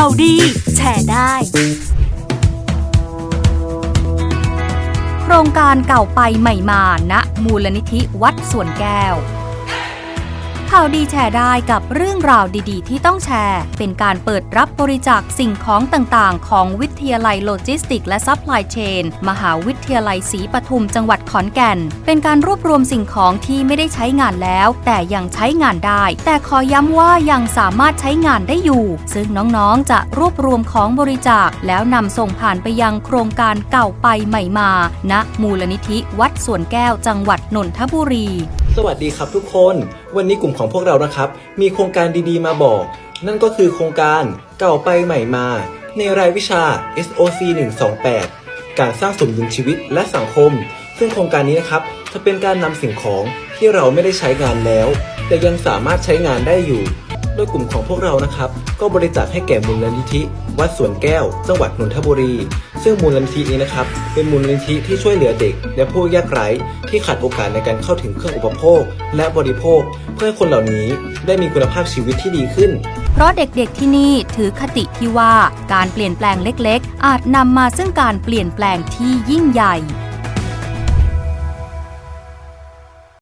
ข่าวดี แชร์ได้ โครงการเก่าไปใหม่มาณมูลนิธิวัดสวนแก้ว ข่าวดีแชร์ได้กับเรื่องราวดีๆ ที่ต้องแชร์ เป็นการเปิดรับบริจาคสิ่งของต่างๆ ของวิทยาลัยโลจิสติกและซัพพลายเชน มหาวิทยาลัยศรีปทุมจังหวัดขอนแก่น เป็นการรวบรวมสิ่งของที่ไม่ได้ใช้งานแล้ว แต่ยังใช้งานได้ แต่ขอย้ำว่ายังสามารถใช้งานได้อยู่ ซึ่งน้องๆ จะรวบรวมของบริจาค แล้วนำส่งผ่านไปยังโครงการเก่าไปใหม่มาณมูลนิธิวัดสวนแก้วจังหวัดนนทบุรี สวัสดีครับทุกคน วันนี้กลุ่มของพวกเรานะครับ มีโครงการดีๆมาบอก นั่นก็คือโครงการเก่าไปใหม่มา ในรายวิชา SOC 128 การสร้างสมดุลชีวิตและสังคม ซึ่งโครงการนี้นะครับจะเป็นการนำสิ่งของที่เราไม่ได้ใช้งานแล้ว แต่ยังสามารถใช้งานได้อยู่ โดยกลุ่มของพวกเรานะครับ ก็บริจาคให้แก่มูลนิธิ วัดสวนแก้ว จังหวัดนนทบุรี ซึ่งมูลนิธินี้นะครับ เป็นมูลนิธิที่ช่วยเหลือเด็ก และผู้ยากไร้ที่ขาดโอกาสในการเข้าถึงเครื่องอุปโภค และบริโภค เพื่อคนเหล่านี้ได้มีคุณภาพชีวิตที่ดีขึ้น เพราะเด็กๆที่นี่ถือคติที่ว่าการเปลี่ยนแปลงเล็ก ๆ อาจนำมาซึ่งการเปลี่ยนแปลงที่ยิ่งใหญ่